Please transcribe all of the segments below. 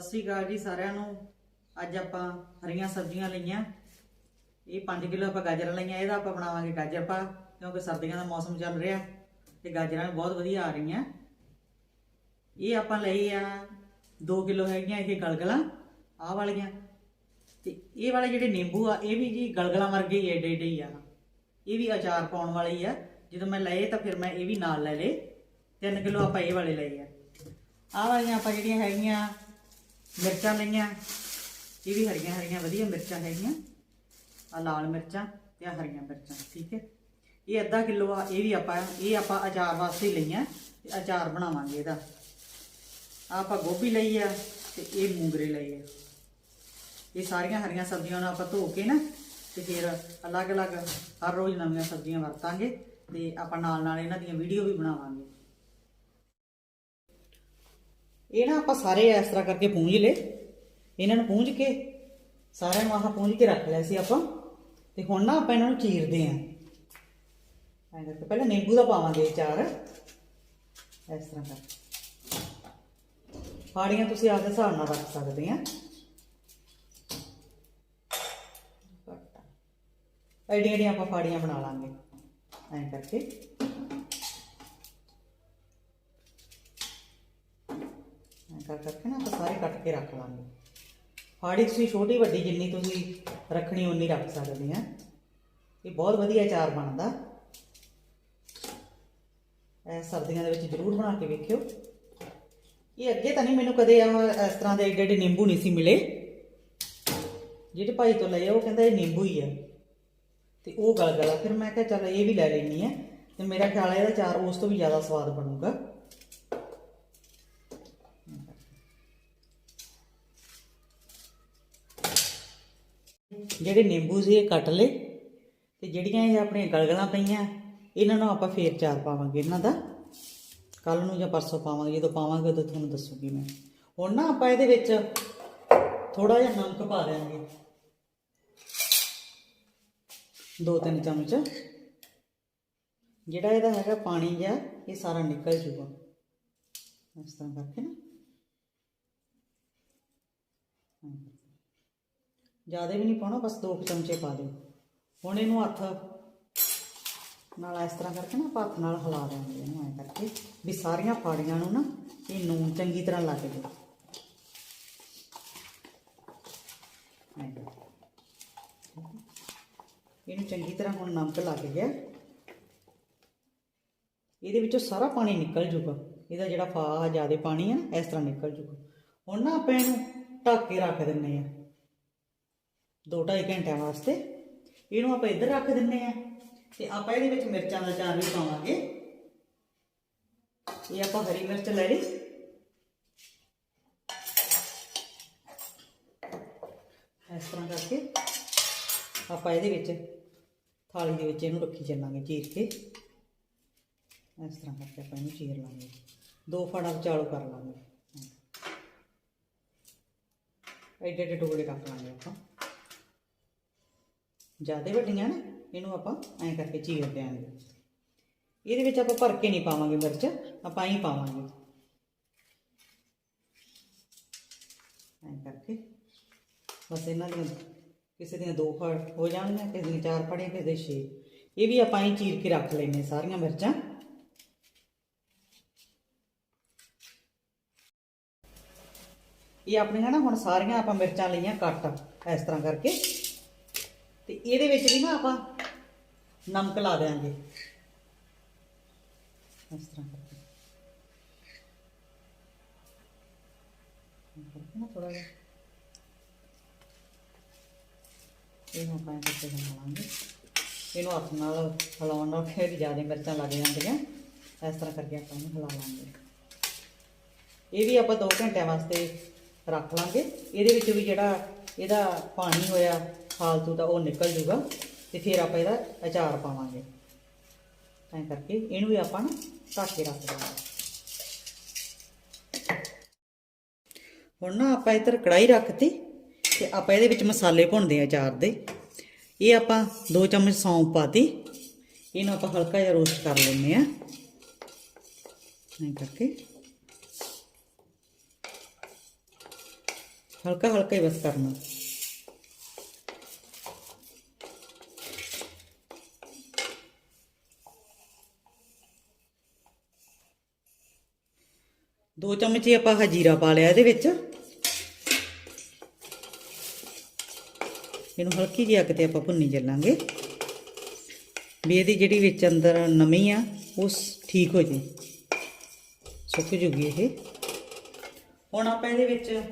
ਸਤਿ ਸ੍ਰੀ ਅਕਾਲ ਜੀ ਸਾਰਿਆਂ ਨੂੰ। ਅੱਜ ਆਪਾਂ ਹਰੀਆਂ ਸਬਜ਼ੀਆਂ ਲਈਆਂ। ਇਹ 5 ਕਿਲੋ ਆਪਾਂ ਗਾਜਰਾਂ ਲਈਆਂ। ਇਹਦਾ ਆਪਾਂ ਬਣਾਵਾਂਗੇ ਗਾਜਰ ਪਾ ਕਿਉਂਕਿ ਸਰਦੀਆਂ ਦਾ ਮੌਸਮ ਚੱਲ ਰਿਹਾ ਤੇ ਗਾਜਰਾਂ ਵੀ ਬਹੁਤ ਵਧੀਆ ਆ ਰਹੀਆਂ। ਇਹ ਆਪਾਂ ਲਈ ਆ 2 ਕਿਲੋ ਹੈਗੀਆਂ ਇਹ ਗਲਗਲਾਂ, ਆਹ ਵਾਲੀਆਂ। ਤੇ ਇਹ ਵਾਲੇ ਜਿਹੜੇ ਨਿੰਬੂ ਆ, ਇਹ ਵੀ ਜੀ ਗਲਗਲਾਂ ਵਰਗੇ ਹੀ ਏਡੇ ਏਡੇ ਹੀ ਆ। ਇਹ ਵੀ ਅਚਾਰ ਪਾਉਣ ਵਾਲੇ ਹੀ ਆ। ਜਦੋਂ ਮੈਂ ਲਏ ਤਾਂ ਫਿਰ ਮੈਂ ਇਹ ਵੀ ਨਾਲ ਲੈ ਲਏ। 3 ਕਿਲੋ ਆਪਾਂ ਇਹ ਵਾਲੇ ਲਏ ਆ। ਆਹ ਵਾਲੀਆਂ ਆਪਾਂ ਜਿਹੜੀਆਂ ਹੈਗੀਆਂ ਮਿਰਚਾਂ ਲਈਆਂ। ਇਹ ਵੀ ਹਰੀਆਂ ਹਰੀਆਂ, ਵਧੀਆ ਮਿਰਚਾਂ ਹੈਗੀਆਂ। ਆ ਲਾਲ ਮਿਰਚਾਂ ਤੇ ਆ ਹਰੀਆਂ ਮਿਰਚਾਂ, ਠੀਕ ਹੈ। ਇਹ ਅੱਧਾ ਕਿਲੋ ਆ, ਇਹ ਵੀ ਆਪਾਂ, ਇਹ ਆਪਾਂ ਅਚਾਰ ਵਾਸਤੇ ਲਈਆਂ, ਤੇ ਅਚਾਰ ਬਣਾਵਾਂਗੇ ਇਹਦਾ। ਆਹ ਆਪਾਂ ਗੋਭੀ ਲਈ ਆ, ਤੇ ਇਹ ਮੂੰਗਰੇ ਲਈ ਆ। ਇਹ ਸਾਰੀਆਂ ਹਰੀਆਂ ਸਬਜ਼ੀਆਂ ਨੂੰ ਆਪਾਂ ਧੋ ਕੇ ਨਾ, ਤੇ ਫਿਰ ਅਲੱਗ-ਅਲੱਗ ਹਰ ਰੋਜ਼ ਨਵੀਆਂ ਸਬਜ਼ੀਆਂ ਵਰਤਾਂਗੇ, ਤੇ ਆਪਾਂ ਨਾਲ ਨਾਲ ਇਹਨਾਂ ਦੀਆਂ ਵੀਡੀਓ ਵੀ ਬਣਾਵਾਂਗੇ। ਇਹ ਨਾ ਆਪਾਂ ਸਾਰੇ ਇਸ ਤਰ੍ਹਾਂ ਕਰਕੇ ਪੂੰਝ ਲਏ। ਇਹਨਾਂ ਨੂੰ ਪੂੰਝ ਕੇ ਸਾਰਿਆਂ ਨੂੰ ਆਹ ਪੂੰਝ ਕੇ ਰੱਖ ਲਿਆ ਸੀ ਆਪਾਂ। ਤੇ ਹੁਣ ਨਾ ਆਪਾਂ ਇਹਨਾਂ ਨੂੰ ਚੀਰਦੇ ਆਂ। ਐਂ ਕਰਕੇ ਪਹਿਲਾਂ ਨਿੰਬੂ ਦਾ ਪਾਵਾਂਗੇ ਚਾਰ ਇਸ ਤਰ੍ਹਾਂ ਕਰ ਫਾੜੀਆਂ ਤੁਸੀਂ ਆਪਦੇ ਹਿਸਾਬ ਨਾਲ ਰੱਖ ਸਕਦੇ ਆ। ਐਡੀਆਂ ਐਡੀਆਂ ਆਪਾਂ ਫਾੜੀਆਂ ਬਣਾ ਲਾਂਗੇ। ਐਂ ਕਰਕੇ। ਐਂ ਕਰਕੇ ਨਾ ਆਪਾਂ ਸਾਰੇ ਕੱਟ ਕੇ ਰੱਖ ਲਾਂਗੇ। ਫਾੜੀ ਤੁਸੀਂ ਛੋਟੀ ਵੱਡੀ ਜਿੰਨੀ ਤੁਸੀਂ ਰੱਖਣੀ ਉਨੀ ਰੱਖ ਸਕਦੇ ਆ। ਇਹ ਬਹੁਤ ਵਧੀਆ ਅਚਾਰ ਬਣਦਾ। ਇਹ ਸਰਦੀਆਂ ਦੇ ਵਿੱਚ ਜ਼ਰੂਰ ਬਣਾ ਕੇ ਵੇਖਿਓ। ਇਹ ਅੱਗੇ ਤਾਂ ਨਹੀਂ, ਮੈਨੂੰ ਕਦੇ ਆਹ ਇਸ ਤਰ੍ਹਾਂ ਦੇ ਏਡੇ ਏਡੇ ਨਿੰਬੂ ਨਹੀਂ ਸੀ ਮਿਲੇ। ਜਿਹੜੇ ਭਾਈ ਤੋਂ ਲਏ ਉਹ ਕਹਿੰਦਾ ਇਹ ਨਿੰਬੂ ਹੀ ਆ। ਤੇ ਉਹ ਗਲਗਲਾ। ਫਿਰ ਮੈਂ ਕਿਹਾ, ਚੱਲ ਇਹ ਵੀ ਲੈ ਲੈਣੀ ਆ। ਤੇ ਮੇਰਾ ਖਿਆਲ ਹੈ ਇਹਦਾ ਚਾਰ ਉਸ ਤੋਂ ਵੀ ਜ਼ਿਆਦਾ ਸਵਾਦ ਬਣੂਗਾ। ਜਿਹੜੇ ਨਿੰਬੂ ਸੀ ਇਹ ਕੱਟ ਲਏ ਤੇ ਜਿਹੜੀਆਂ ਇਹ ਆਪਣੀਆਂ ਗਲਗਲਾਂ ਪਈਆਂ, ਇਹਨਾਂ ਨੂੰ ਆਪਾਂ ਫੇਰ ਚਾਰ ਪਾਵਾਂਗੇ। ਇਹਨਾਂ ਦਾ ਕੱਲ ਨੂੰ ਜਾਂ ਪਰਸੋਂ ਪਾਵਾਂਗੇ, ਜਦੋਂ ਪਾਵਾਂਗੇ ਉਦੋਂ ਤੁਹਾਨੂੰ ਦੱਸੂਗੀ ਮੈਂ। ਹੁਣ ਨਾ ਆਪਾਂ ਇਹਦੇ ਵਿੱਚ ਥੋੜਾ ਜਿਹਾ ਨਮਕ ਪਾ ਦਿਆਂਗੇ। ਦੋ ਤਿੰਨ ਚਮਚ। ਜਿਹੜਾ ਇਹਦਾ ਹੈਗਾ ਪਾਣੀ ਜਿਹਾ, ਇਹ ਸਾਰਾ ਨਿਕਲ ਜੂਗਾ। ਇਸ ਤਰ੍ਹਾਂ ਕਰਕੇ ਨਾ। ਜ਼ਿਆਦਾ ਵੀ ਨਹੀਂ ਪਾਉਣਾ, ਬਸ ਦੋ ਕੁ ਚਮਚੇ ਪਾ ਦਿਓ। ਹੁਣ ਇਹਨੂੰ ਹੱਥ ਨਾਲ ਇਸ ਤਰ੍ਹਾਂ ਕਰਕੇ ਨਾ ਆਪਾਂ ਹੱਥ ਨਾਲ ਹਿਲਾ ਦਿਆਂਗੇ ਇਹਨੂੰ ਐਂ ਕਰਕੇ ਵੀ ਸਾਰੀਆਂ ਫਾੜੀਆਂ ਨੂੰ ਨਾ ਇਹ ਨੂਨ ਚੰਗੀ ਤਰ੍ਹਾਂ ਲੱਗ ਜਾਏ ਇਹਨੂੰ ਚੰਗੀ ਤਰ੍ਹਾਂ ਹੁਣ ਨਮਕ ਲੱਗ ਗਿਆ। ਇਹਦੇ ਵਿੱਚੋਂ ਸਾਰਾ ਪਾਣੀ ਨਿਕਲ ਜੂਗਾ ਇਹਦਾ ਜਿਹੜਾ ਫਾ ਜ਼ਿਆਦਾ ਪਾਣੀ ਆ ਇਸ ਤਰ੍ਹਾਂ ਨਿਕਲ ਜੂਗਾ ਹੁਣ ਨਾ ਆਪਾਂ ਇਹਨੂੰ ਢੱਕ ਕੇ ਰੱਖ ਦਿੰਨੇ ਆ ਦੋ ਢਾਈ ਘੰਟਿਆਂ ਵਾਸਤੇ। ਇਹਨੂੰ ਆਪਾਂ ਇੱਧਰ ਰੱਖ ਦਿੰਨੇ ਆ ਤੇ ਆਪਾਂ ਇਹਦੇ ਵਿੱਚ ਮਿਰਚਾਂ ਦਾ ਚਾਰ ਵੀ ਪਾਵਾਂਗੇ। ਇਹ ਆਪਾਂ ਹਰੀ ਮਿਰਚ ਲੈ ਲਈ। ਇਸ ਤਰ੍ਹਾਂ ਕਰਕੇ ਆਪਾਂ ਇਹਦੇ ਵਿੱਚ ਥਾਲੀ ਦੇ ਵਿੱਚ ਇਹਨੂੰ ਰੱਖੀ ਚੱਲਾਂਗੇ ਚੀਰ ਕੇ। ਇਸ ਤਰ੍ਹਾਂ ਕਰਕੇ ਆਪਾਂ ਇਹਨੂੰ ਚੀਰ ਲਾਂਗੇ। ਦੋ ਫਾੜਾ ਵਿਚਾਲੋ ਕਰ ਲਾਂਗੇ। ਐਡੇ ਐਡੇ ਟੁਕੜੇ ਰੱਖ ਲਾਂਗੇ ਆਪਾਂ। ਜ਼ਿਆਦਾ ਵੱਡੀਆਂ ਨੇ, ਇਹਨੂੰ ਆਪਾਂ ਐਂ ਕਰਕੇ ਚੀਰ ਦਿਆਂਗੇ। ਇਹਦੇ ਵਿੱਚ ਆਪਾਂ ਭਰ ਕੇ ਨਹੀਂ ਪਾਵਾਂਗੇ ਮਿਰਚ, ਆਪਾਂ ਹੀ ਪਾਵਾਂਗੇ। ਐਂ ਕਰਕੇ। ਬਸ ਇਹਨਾਂ ਦੀਆਂ, ਕਿਸੇ ਦੀਆਂ ਦੋ ਫੜ ਹੋ ਜਾਣਗੀਆਂ, ਕਿਸੇ ਦੀਆਂ ਚਾਰ ਫੜੀਆਂ ਕਿਸੇ ਦੇ ਛੇ। ਇਹ ਵੀ ਆਪਾਂ ਹੀ ਚੀਰ ਕੇ ਰੱਖ ਲੈਣੇ ਸਾਰੀਆਂ ਮਿਰਚਾਂ। ਇਹ ਆਪਣੀਆਂ ਨਾ ਹੁਣ ਸਾਰੀਆਂ ਆਪਾਂ ਮਿਰਚਾਂ ਲਈਆਂ ਕੱਟ, ਇਸ ਤਰ੍ਹਾਂ ਕਰਕੇ। ਤੇ ਇਹਦੇ ਵਿੱਚ ਵੀ ਨਾ ਆਪਾਂ ਨਮਕ ਲਾ ਦੇਾਂਗੇ ਇਸ ਤਰ੍ਹਾਂ ਕਰਕੇ। ਨਾ ਥੋੜਾ ਜਿਹਾ। ਇਹਨੂੰ ਆਪਾਂ ਇਹ ਬਣਾਵਾਂਗੇ ਇਹਨੂੰ ਹੱਥ ਨਾਲ ਹਿਲਾਉਣ ਨਾਲ ਫਿਰ ਜ਼ਿਆਦਾ ਮਿਰਚਾਂ ਲੱਗ ਜਾਂਦੀਆਂ। ਇਸ ਤਰ੍ਹਾਂ ਕਰਕੇ ਆਪਾਂ ਇਹਨੂੰ ਹਿਲਾ ਲਾਂਗੇ। ਇਹ ਵੀ ਆਪਾਂ 2 ਘੰਟਿਆਂ ਵਾਸਤੇ ਰੱਖ ਲਾਂਗੇ। ਇਹਦੇ ਵਿੱਚ ਵੀ ਜਿਹੜਾ ਇਹਦਾ ਪਾਣੀ ਹੋਇਆ ਫਾਲਤੂ ਦਾ ਉਹ ਨਿਕਲ ਜੂਗਾ ਤੇ ਫਿਰ ਆਪਾਂ ਇਹਦਾ ਅਚਾਰ ਪਾਵਾਂਗੇ। ਐਂ ਕਰਕੇ ਇਹਨੂੰ ਵੀ ਆਪਾਂ ਨਾ ਢੱਕ ਕੇ ਰੱਖ ਦਾਂਗੇ ਹੁਣ ਨਾ ਆਪਾਂ ਇੱਧਰ ਕੜਾਈ ਰੱਖਤੀ ਤੇ ਆਪਾਂ ਇਹਦੇ ਵਿੱਚ ਮਸਾਲੇ ਭੁੰਨਦੇ ਆ ਅਚਾਰ ਦੇ। ਇਹ ਆਪਾਂ 2 ਚਮਚ ਸੌਂਫ ਪਾਤੀ। ਇਹਨੂੰ ਆਪਾਂ ਹਲਕਾ ਜਿਹਾ ਰੋਸਟ ਕਰ ਲੈਂਦੇ ਆ ਐਂ ਕਰਕੇ। ਹਲਕਾ ਹਲਕਾ ਹੀ ਬਸ ਕਰਨਾ। ਦੋ ਚਮਚ ਹੀ ਆਪਾਂ ਹਜੀਰਾ ਪਾ ਲਿਆ ਇਹਦੇ ਵਿੱਚ। ਇਹਨੂੰ ਹਲਕੀ ਜਿਹੀ ਅੱਗ ਤੇ ਆਪਾਂ ਭੁੰਨੀ ਚੱਲਾਂਗੇ। ਵੀ ਇਹਦੀ ਜਿਹੜੀ ਵਿੱਚ ਅੰਦਰ ਨਮੀ ਆ, ਉਹ ਸ- ਠੀਕ ਹੋ ਜੇ। ਸੁੱਕ ਜੂਗੀ ਇਹ। ਹੁਣ ਆਪਾਂ ਇਹਦੇ ਵਿੱਚ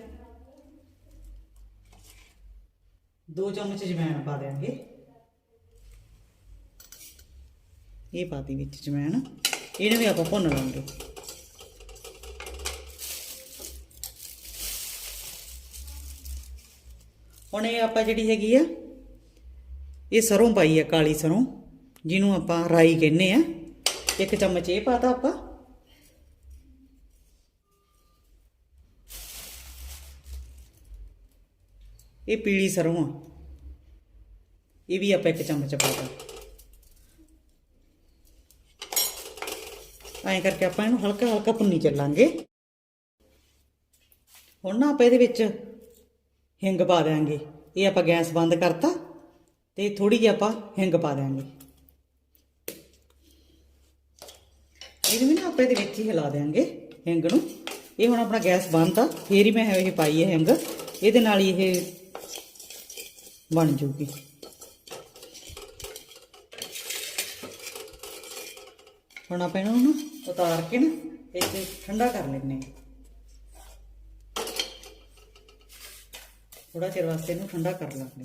ਦੋ ਚਮਚ ਜਵੈਣ ਪਾ ਦਿਆਂਗੇ। ਇਹ ਪਾਤੀ ਵਿੱਚ ਜਵੈਣ। ਇਹਨੂੰ ਵੀ ਆਪਾਂ ਭੁੰਨ ਲਾਂਗੇ। ਹੁਣ ਇਹ ਆਪਾਂ ਜਿਹੜੀ ਹੈਗੀ ਆ, ਇਹ ਸਰੋਂ ਪਾਈ ਆ, ਕਾਲੀ ਸਰੋਂ, ਜਿਹਨੂੰ ਆਪਾਂ ਰਾਈ ਕਹਿੰਦੇ ਆ। ਇੱਕ ਚਮਚ ਇਹ ਪਾਤਾ ਆਪਾਂ। ਇਹ ਪੀਲੀ ਸਰੋਂ ਆ। ਇਹ ਵੀ ਆਪਾਂ ਇੱਕ ਚਮਚ ਪਾਤਾ ਐਂ ਕਰਕੇ ਆਪਾਂ ਇਹਨੂੰ ਹਲਕਾ ਹਲਕਾ ਭੁੰਨੀ ਚੱਲਾਂਗੇ। ਹੁਣ ਨਾ ਆਪਾਂ ਇਹਦੇ ਵਿੱਚ ਹਿੰਗ ਪਾ ਦਿਆਂਗੇ। ਇਹ ਆਪਾਂ ਗੈਸ ਬੰਦ ਕਰਤਾ ਤੇ ਥੋੜੀ ਜਿਹੀ ਆਪਾਂ ਹਿੰਗ ਪਾ ਦਿਆਂਗੇ। ਇਹਨੂੰ ਵੀ ਨਾ ਆਪਾਂ ਇਹਦੇ ਵਿੱਚ ਹੀ ਹਿਲਾ ਦਿਆਂਗੇ ਹਿੰਗ ਨੂੰ। ਇਹ ਹੁਣ ਆਪਣਾ ਗੈਸ ਬੰਦ ਆ, ਫੇਰ ਹੀ ਮੈਂ ਇਹ ਪਾਈ ਹੈ ਹਿੰਗ। ਇਹਦੇ ਨਾਲ ਹੀ ਇਹ ਬਣ ਜੂਗੀ। ਹੁਣ ਆਪਾਂ ਇਹਨੂੰ ਨਾ ਉਤਾਰ ਕੇ ਨਾ ਇੱਥੇ ਠੰਡਾ ਕਰ ਲੈਂਦੇ ਹਾਂ। ਥੋੜਾ ਚਿਰ ਵਾਸਤੇ ਇਹਨੂੰ ਠੰਡਾ ਕਰ ਲਾਂਗੇ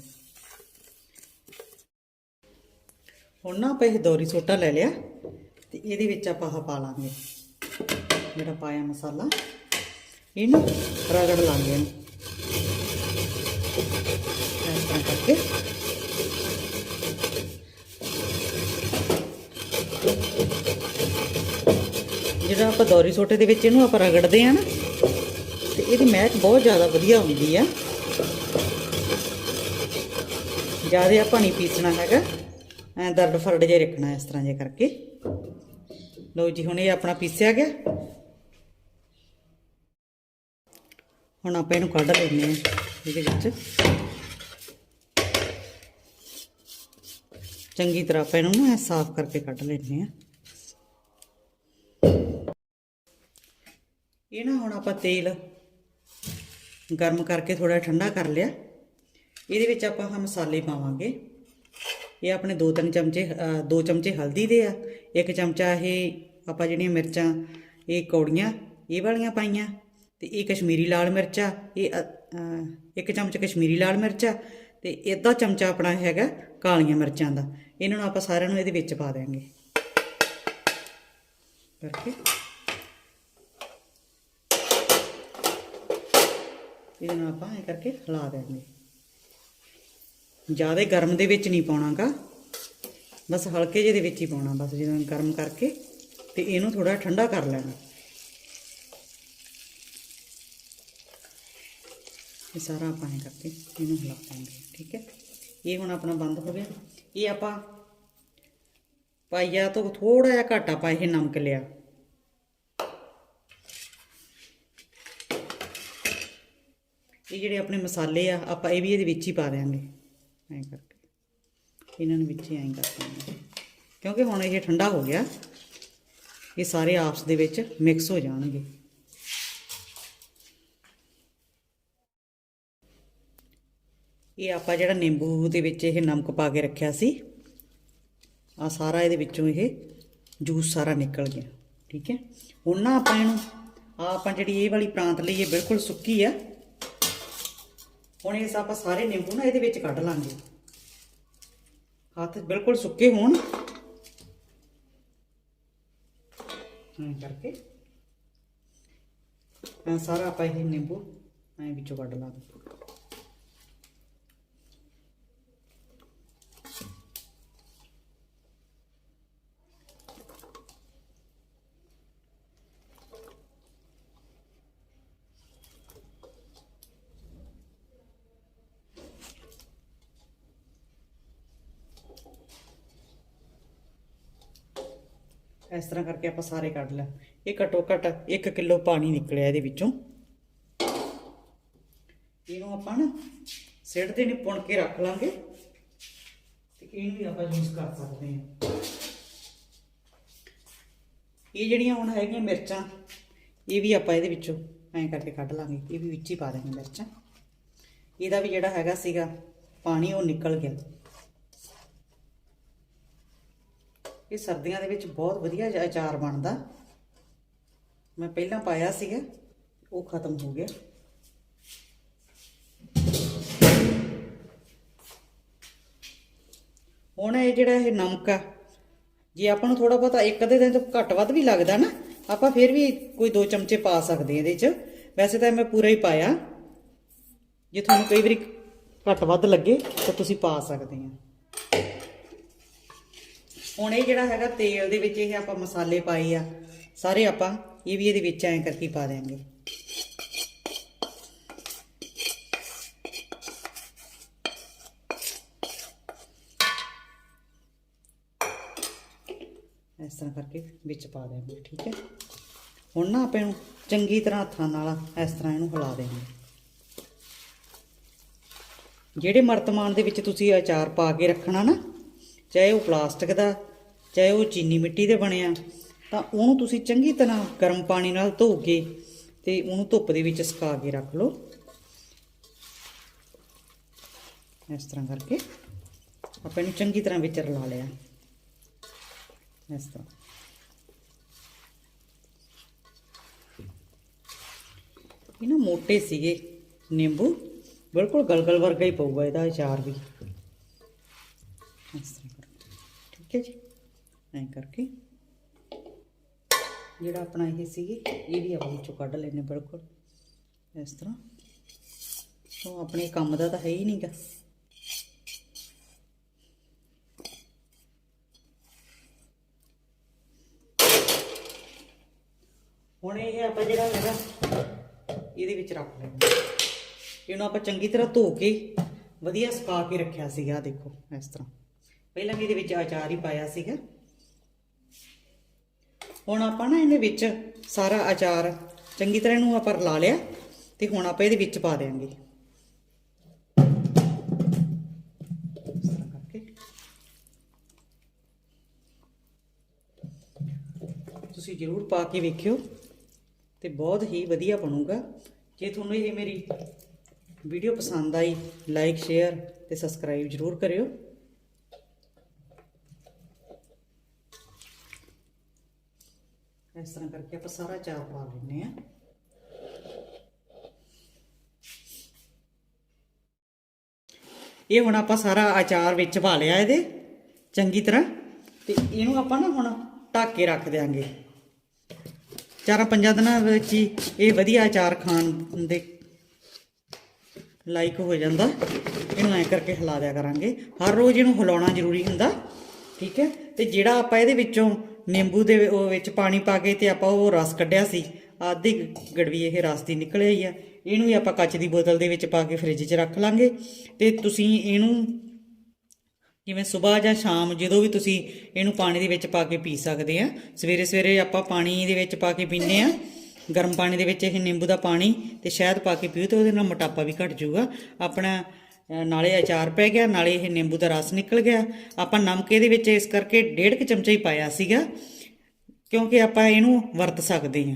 ਹੁਣ ਨਾ ਆਪਾਂ ਇਹ ਦੋਰੀ ਸੋਟਾ ਲੈ ਲਿਆ ਤੇ ਇਹਦੇ ਵਿੱਚ ਆਪਾਂ ਆਹ ਪਾ ਲਾਂਗੇ। ਜਿਹੜਾ ਪਾਇਆ ਮਸਾਲਾ, ਇਹਨੂੰ ਰਗੜ ਲਾਂਗੇ ਇਹਨੂੰ। ਇਸ ਤਰ੍ਹਾਂ ਕਰਕੇ। ਜਿਹੜਾ ਆਪਾਂ ਦੋਰੀ ਸੋਟੇ ਦੇ ਵਿੱਚ ਇਹਨੂੰ ਆਪਾਂ ਰਗੜਦੇ ਆ ਨਾ, ਤੇ ਇਹਦੀ ਮਹਿਕ ਬਹੁਤ ਜ਼ਿਆਦਾ ਵਧੀਆ ਹੁੰਦੀ ਆ। ਜ਼ਿਆਦਾ ਆਪਾਂ ਨਹੀਂ ਪੀਸਣਾ ਹੈਗਾ। ਐ ਦਰਦ ਫਰੜ ਜੇ ਰੱਖਣਾ ਇਸ ਤਰ੍ਹਾਂ ਜੇ ਕਰਕੇ। ਲਓ ਜੀ, ਹੁਣ ਇਹ ਆਪਣਾ ਪੀਸਿਆ ਗਿਆ। ਹੁਣ ਆਪਾਂ ਇਹਨੂੰ ਕੱਢ ਲੈਂਦੇ ਹਾਂ ਇਹਦੇ ਵਿੱਚ। ਚੰਗੀ ਤਰ੍ਹਾਂ ਆਪਾਂ ਇਹਨੂੰ ਨਾ ਸਾਫ਼ ਕਰਕੇ ਕੱਢ ਲੈਂਦੇ ਹਾਂ। ਇਹ ਨਾ ਹੁਣ ਆਪਾਂ ਤੇਲ ਗਰਮ ਕਰਕੇ ਥੋੜਾ ਠੰਡਾ ਕਰ ਲਿਆ। ਇਹਦੇ ਵਿੱਚ ਆਪਾਂ ਹਾਂ ਮਸਾਲੇ ਪਾਵਾਂਗੇ। ਇਹ ਆਪਣੇ 2-3 ਚਮਚੇ 2 ਚਮਚੇ ਹਲਦੀ ਦੇ ਆ। ਇੱਕ ਚਮਚਾ ਇਹ ਆਪਾਂ ਜਿਹੜੀਆਂ ਮਿਰਚਾਂ, ਇਹ ਕੌੜੀਆਂ, ਇਹ ਵਾਲੀਆਂ ਪਾਈਆਂ ਤੇ ਇਹ ਕਸ਼ਮੀਰੀ ਲਾਲ ਮਿਰਚਾ ਇਹ ਇੱਕ ਚਮਚ ਕਸ਼ਮੀਰੀ ਲਾਲ ਮਿਰਚਾ ਤੇ ਅੱਧਾ ਚਮਚਾ ਆਪਣਾ ਹੈਗਾ ਕਾਲੀਆਂ ਮਿਰਚਾਂ ਦਾ। ਇਹਨਾਂ ਨੂੰ ਆਪਾਂ ਸਾਰਿਆਂ ਨੂੰ ਇਹਦੇ ਵਿੱਚ ਪਾ ਦੇਵਾਂਗੇ ਕਰਕੇ। ਇਹਦੇ ਆਪਾਂ ਇਹ ਕਰਕੇ ਹਿਲਾ ਦੇਵਾਂਗੇ ਜ਼ਿਆਦਾ ਗਰਮ ਦੇ ਵਿੱਚ ਨਹੀਂ ਪਾਉਣਾਗਾ। ਬਸ ਹਲਕੇ ਜਿਹੇ ਦੇ ਵਿੱਚ ਹੀ ਪਾਉਣਾ, ਬਸ ਜਦੋਂ ਗਰਮ ਕਰਕੇ ਤੇ ਇਹਨੂੰ ਥੋੜਾ ਠੰਡਾ ਕਰ ਲੈਣਾ। ਇਹ ਸਾਰਾ ਆਪਾਂ ਇਹ ਕਰਕੇ ਇਹਨੂੰ ਹਿਲਾ ਦਾਂਗੇ ਠੀਕ ਹੈ? ਇਹ ਹੁਣ ਆਪਣਾ ਬੰਦ ਹੋ ਗਿਆ। ਇਹ ਆਪਾਂ ਪਾਈਆ ਤੋਂ ਥੋੜਾ ਜਿਹਾ ਘੱਟ ਆਪਾਂ ਇਹ ਨਮਕ ਲਿਆ। ਇਹ ਜਿਹੜੇ ਆਪਣੇ ਮਸਾਲੇ ਆ, ਆਪਾਂ ਇਹ ਵੀ ਇਹਦੇ ਵਿੱਚ ਹੀ ਪਾ ਦਿਆਂਗੇ। ਐਂ ਕਰਕੇ। ਇਹਨਾਂ ਨੂੰ ਵਿੱਚ ਹੀ ਐਂ ਕਰ ਦਿਆਂਗੇ ਕਿਉਂਕਿ ਹੁਣ ਇਹ ਠੰਡਾ ਹੋ ਗਿਆ, ਇਹ ਸਾਰੇ ਆਪਸ ਦੇ ਵਿੱਚ ਮਿਕਸ ਹੋ ਜਾਣਗੇ। ਇਹ ਆਪਾਂ ਜਿਹੜਾ ਨਿੰਬੂ ਦੇ ਵਿੱਚ ਇਹ ਨਮਕ ਪਾ ਕੇ ਰੱਖਿਆ ਸੀ ਆ ਸਾਰਾ ਇਹਦੇ ਵਿੱਚੋਂ ਇਹ ਜੂਸ ਸਾਰਾ ਨਿਕਲ ਗਿਆ। ਠੀਕ ਹੈ? ਹੁਣ ਨਾ ਆਪਾਂ ਇਹਨੂੰ ਆ ਆਪਾਂ ਜਿਹੜੀ ਇਹ ਵਾਲੀ ਪ੍ਰਾਂਤ ਲਈ ਇਹ ਬਿਲਕੁਲ ਸੁੱਕੀ ਆ। ਹੁਣ ਇਸ ਆਪਾਂ ਸਾਰੇ ਨਿੰਬੂ ਨਾ ਇਹਦੇ ਵਿੱਚ ਕੱਢ ਲਾਂਗੇ। ਹੱਥ ਬਿਲਕੁਲ ਸੁੱਕੇ ਹੋਣ। ਐਂ ਕਰਕੇ। ਸਾਰਾ ਆਪਾਂ ਇਹ ਨਿੰਬੂ ਐਂ ਵਿੱਚੋਂ ਕੱਢ ਲਾਂਗੇ। ਇਸ ਤਰ੍ਹਾਂ ਕਰਕੇ ਆਪਾਂ ਸਾਰੇ ਕੱਢ ਲਿਆ। ਇਹ ਘਟੋ ਘਟ 1 ਕਿਲੋ ਪਾਣੀ ਨਿਕਲਿਆ ਇਹਦੇ ਵਿੱਚੋਂ। ਇਹਨੂੰ ਆਪਾਂ ਨਾ ਸਿੱਟਦੇ ਨੇ, ਪੁਣ ਕੇ ਰੱਖ ਲਾਂਗੇ। ਤੇ ਇਹਨੂੰ ਵੀ ਆਪਾਂ ਯੂਜ਼ ਕਰ ਸਕਦੇ ਹਾਂ। ਇਹ ਜਿਹੜੀਆਂ ਹੁਣ ਹੈਗੀਆਂ ਮਿਰਚਾਂ, ਇਹ ਵੀ ਆਪਾਂ ਇਹਦੇ ਵਿੱਚੋਂ ਐਂ ਕਰਕੇ ਕੱਢ ਲਾਂਗੇ। ਇਹ ਵੀ ਵਿੱਚ ਹੀ ਪਾ ਦਾਂਗੇ ਮਿਰਚਾਂ। ਇਹਦਾ ਵੀ ਜਿਹੜਾ ਹੈਗਾ ਸੀਗਾ, ਪਾਣੀ ਉਹ ਨਿਕਲ ਗਿਆ। ਇਹ ਸਰਦੀਆਂ ਦੇ ਵਿੱਚ ਬਹੁਤ ਵਧੀਆ ਅਚਾਰ ਬਣਦਾ। ਮੈਂ ਪਹਿਲਾਂ ਪਾਇਆ ਸੀਗਾ, ਉਹ ਖਤਮ ਹੋ ਗਿਆ। ਹੁਣ ਇਹ ਜਿਹੜਾ ਇਹ ਨਮਕ ਆ, ਜੇ ਆਪਾਂ ਨੂੰ ਥੋੜਾ ਬਹੁਤਾ ਇੱਕ ਅੱਧੇ ਦਿਨ ਤੋਂ ਘੱਟ ਵੱਧ ਵੀ ਲੱਗਦਾ ਨਾ, ਆਪਾਂ ਫਿਰ ਵੀ ਕੋਈ ਦੋ ਚਮਚੇ ਪਾ ਸਕਦੇ ਹਾਂ ਇਹਦੇ 'ਚ। ਵੈਸੇ ਤਾਂ ਮੈਂ ਪੂਰਾ ਹੀ ਪਾਇਆ। ਜੇ ਤੁਹਾਨੂੰ ਕਈ ਵਾਰੀ ਘੱਟ ਵੱਧ ਲੱਗੇ, ਤਾਂ ਤੁਸੀਂ ਪਾ ਸਕਦੇ ਆ ਹੁਣ ਇਹ ਜਿਹੜਾ ਹੈਗਾ ਤੇਲ ਦੇ ਵਿੱਚ ਇਹ ਆਪਾਂ ਮਸਾਲੇ ਪਾਏ ਆ, ਸਾਰੇ ਆਪਾਂ ਇਹ ਵੀ ਇਹਦੇ ਵਿੱਚ ਐਂ ਕਰਕੇ ਪਾ ਦੇਾਂਗੇ ਇਸ ਤਰ੍ਹਾਂ ਕਰਕੇ ਵਿੱਚ ਪਾ ਦੇਵਾਂਗੇ ਠੀਕ ਹੈ। ਹੁਣ ਨਾ ਆਪਾਂ ਇਹਨੂੰ ਚੰਗੀ ਤਰ੍ਹਾਂ ਹੱਥਾਂ ਨਾਲ ਇਸ ਤਰ੍ਹਾਂ ਇਹਨੂੰ ਹਿਲਾ ਦੇਵਾਂਗੇ ਜਿਹੜੇ ਮਰਤਮਾਨ ਦੇ ਵਿੱਚ ਤੁਸੀਂ ਅਚਾਰ ਪਾ ਕੇ ਰੱਖਣਾ ਨਾ ਚਾਹੇ ਉਹ ਪਲਾਸਟਿਕ ਦਾ, ਚਾਹੇ ਉਹ ਚੀਨੀ ਮਿੱਟੀ ਦੇ ਬਣਿਆ, ਤਾਂ ਉਹਨੂੰ ਤੁਸੀਂ ਚੰਗੀ ਤਰ੍ਹਾਂ ਗਰਮ ਪਾਣੀ ਨਾਲ ਧੋ ਕੇ ਤੇ ਉਹਨੂੰ ਧੁੱਪ ਦੇ ਵਿੱਚ ਸੁਕਾ ਕੇ ਰੱਖ ਲਓ। ਇਸ ਤਰ੍ਹਾਂ ਕਰਕੇ ਆਪਾਂ ਇਹਨੂੰ ਚੰਗੀ ਤਰ੍ਹਾਂ ਵਿੱਚ ਰਲਾ ਲਿਆ। ਇਸ ਤਰ੍ਹਾਂ। ਇਹ ਨਾ ਮੋਟੇ ਸੀਗੇ, ਨਿੰਬੂ। ਬਿਲਕੁਲ ਗਲਗਲ ਵਰਗਾ ਹੀ ਪਊਗਾ ਇਹਦਾ ਅਚਾਰ ਵੀ। ਇਸ ਤਰ੍ਹਾਂ ਠੀਕ ਹੈ ਜੀ? ਐਂ ਕਰਕੇ। ਜਿਹੜਾ ਆਪਣਾ ਇਹ ਸੀਗੇ, ਇਹ ਵੀ ਆਪਾਂ ਵਿੱਚੋਂ ਕੱਢ ਲੈਣੇ ਬਿਲਕੁਲ। ਇਸ ਤਰ੍ਹਾਂ। ਉਹ ਆਪਣੇ ਕੰਮ ਦਾ ਤਾਂ ਹੈ ਹੀ ਨਹੀਂਗਾ ਹੁਣ ਇਹ ਆਪਾਂ ਜਿਹੜਾ ਹੈਗਾ, ਇਹਦੇ ਵਿੱਚ ਰੱਖ ਲੈਂਦੇ ਇਹਨੂੰ ਆਪਾਂ ਚੰਗੀ ਤਰ੍ਹਾਂ ਧੋ ਕੇ ਵਧੀਆ ਸੁਕਾ ਕੇ ਰੱਖਿਆ ਸੀਗਾ ਦੇਖੋ, ਇਸ ਤਰ੍ਹਾਂ। ਪਹਿਲਾਂ ਵੀ ਇਹਦੇ ਵਿੱਚ ਆਚਾਰ ਹੀ ਪਾਇਆ ਸੀਗਾ। ਹੁਣ ਆਪਾਂ ਨਾ ਇਹਦੇ ਵਿੱਚ ਸਾਰਾ ਆਚਾਰ ਚੰਗੀ ਤਰ੍ਹਾਂ ਇਹਨੂੰ ਆਪਾਂ ਰਲਾ ਲਿਆ ਤੇ ਹੁਣ ਆਪਾਂ ਇਹਦੇ ਵਿੱਚ ਪਾ ਦੇਾਂਗੇ ਤੁਸੀਂ ਜ਼ਰੂਰ ਪਾ ਕੇ ਵੇਖਿਓ ਤੇ ਬਹੁਤ ਹੀ ਵਧੀਆ ਬਣੂਗਾ। ਜੇ ਤੁਹਾਨੂੰ ਇਹ ਮੇਰੀ ਵੀਡੀਓ ਪਸੰਦ ਆਈ ਲਾਈਕ ਸ਼ੇਅਰ ਤੇ ਸਬਸਕ੍ਰਾਈਬ ਜ਼ਰੂਰ ਕਰਿਓ। ਇਸ ਤਰ੍ਹਾਂ ਕਰਕੇ ਆਪਾਂ ਸਾਰਾ ਚਾਰ ਪਾ ਲੈਂਦੇ ਆ ਇਹ ਹੁਣ ਆਪਾਂ ਸਾਰਾ ਅਚਾਰ ਵਿੱਚ ਪਾ ਲਿਆ ਇਹਦੇ ਚੰਗੀ ਤਰ੍ਹਾਂ ਤੇ ਇਹਨੂੰ ਆਪਾਂ ਨਾ ਹੁਣ ਢੱਕ ਕੇ ਰੱਖ ਦਿਆਂਗੇ ਚਾਰਾਂ ਪੰਜਾਂ ਦਿਨਾਂ ਵਿੱਚ ਹੀ ਇਹ ਵਧੀਆ ਅਚਾਰ ਖਾਣ ਦੇ ਲਾਈਕ ਹੋ ਜਾਂਦਾ ਇਹਨੂੰ ਐ ਕਰਕੇ ਹਿਲਾ ਦਿਆ ਕਰਾਂਗੇ ਹਰ ਰੋਜ਼ ਇਹਨੂੰ ਹਿਲਾਉਣਾ ਜ਼ਰੂਰੀ ਹੁੰਦਾ ਠੀਕ ਹੈ ਤੇ ਜਿਹੜਾ ਆਪਾਂ ਇਹਦੇ ਵਿੱਚੋਂ ਨਿੰਬੂ ਦੇ ਉਹ ਵਿੱਚ ਪਾਣੀ ਪਾ ਕੇ ਤੇ ਆਪਾਂ ਉਹ ਰਸ ਕੱਢਿਆ ਸੀ। ਆਧੀ ਗੜਵੀ ਇਹ ਰਸ ਦੀ ਨਿਕਲਿਆ ਹੀ ਆ। ਇਹਨੂੰ ਵੀ ਆਪਾਂ ਕੱਚ ਦੀ ਬੋਤਲ ਦੇ ਵਿੱਚ ਪਾ ਕੇ ਫ੍ਰਿਜ 'ਚ ਰੱਖ ਲਾਂਗੇ। ਤੇ ਤੁਸੀਂ ਇਹਨੂੰ ਜਿਵੇਂ ਸਵੇਰ ਜਾਂ ਸ਼ਾਮ ਜਦੋਂ ਵੀ ਤੁਸੀਂ ਇਹਨੂੰ ਪਾਣੀ ਦੇ ਵਿੱਚ ਪਾ ਕੇ ਪੀ ਸਕਦੇ ਆ। ਸਵੇਰੇ ਸਵੇਰੇ ਆਪਾਂ ਪਾਣੀ ਦੇ ਵਿੱਚ ਪਾ ਕੇ ਪੀਂਦੇ ਆ। ਗਰਮ ਪਾਣੀ ਦੇ ਵਿੱਚ ਇਹ ਨਿੰਬੂ ਦਾ ਪਾਣੀ ਤੇ ਸ਼ਹਿਦ ਪਾ ਕੇ ਪੀਓ ਤੇ ਉਹਦੇ ਨਾਲ ਮੋਟਾਪਾ ਵੀ ਘਟ ਜਾਊਗਾ। ਆਪਣਾ ਨਾਲੇ ਅਚਾਰ ਪੈ ਗਿਆ, ਨਾਲੇ ਇਹ ਨਿੰਬੂ ਦਾ ਰਸ ਨਿਕਲ ਗਿਆ। ਆਪਾਂ ਨਮਕ ਇਹਦੇ ਵਿੱਚ ਇਸ ਕਰਕੇ ਡੇਢ ਕੁ ਚਮਚਾ ਹੀ ਪਾਇਆ ਸੀਗਾ, ਕਿਉਂਕਿ ਆਪਾਂ ਇਹਨੂੰ ਵਰਤ ਸਕਦੇ ਹਾਂ।